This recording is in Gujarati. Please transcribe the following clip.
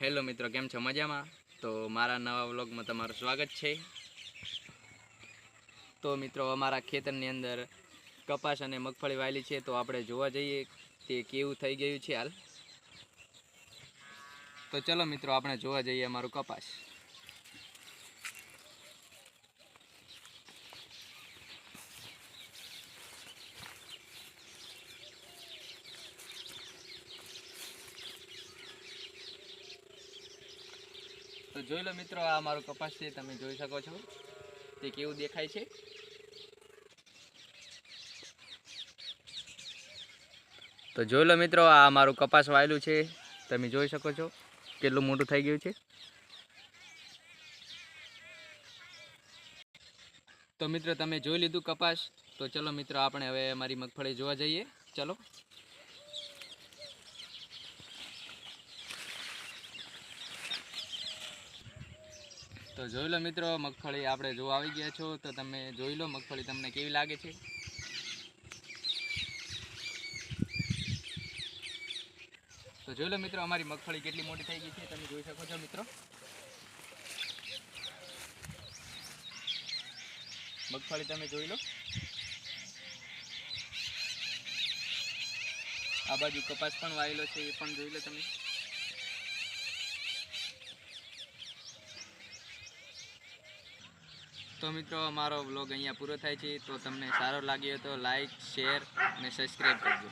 હેલો મિત્રો, કેમ છો? મજામાં? તો મારા નવા વ્લોગમાં તમારું સ્વાગત છે. તો મિત્રો, અમારા ખેતરની અંદર કપાસ અને મગફળી વાયેલી છે, તો આપણે જોવા જઈએ તે કેવું થઈ ગયું છે હાલ. તો ચલો મિત્રો, આપણે જોવા જઈએ અમારું કપાસ. તો જોઈ લો મિત્રો, આ મારો કપાસ છે, તમે જોઈ શકો છો. તે કેવું દેખાય છે? તો જોઈ લો મિત્રો, આ મારું કપાસ વાયેલું છે. તમે જોઈ શકો છો કેટલું મોટું થઈ ગયું છે. તો મિત્રો, તમે જોઈ લીધું કપાસ. તો ચલો મિત્રો, આપણે હવે અમારી મગફળી જોવા જઈએ. ચલો. તો જોઈ લો મિત્રો, મગફળી આપણે જો આવી ગયા છો. તો તમે જોઈ લો મગફળી તમને કેવી લાગે છે. તો જોઈ લો મિત્રો, અમારી મગફળી કેટલી મોટી થઈ ગઈ છે. તમે જોઈ શકો છો મિત્રો. મગફળી તમે જોઈ લો. આ બાજુ કપાસ પણ વાયેલો છે, એ પણ જોઈ લો તમે. તો મિત્રો, અમારો વ્લોગ અહીંયા પૂરો થાય છે. તો તમને સારો લાગ્યો તો લાઈક શેર અને સબસ્ક્રાઈબ કરજો.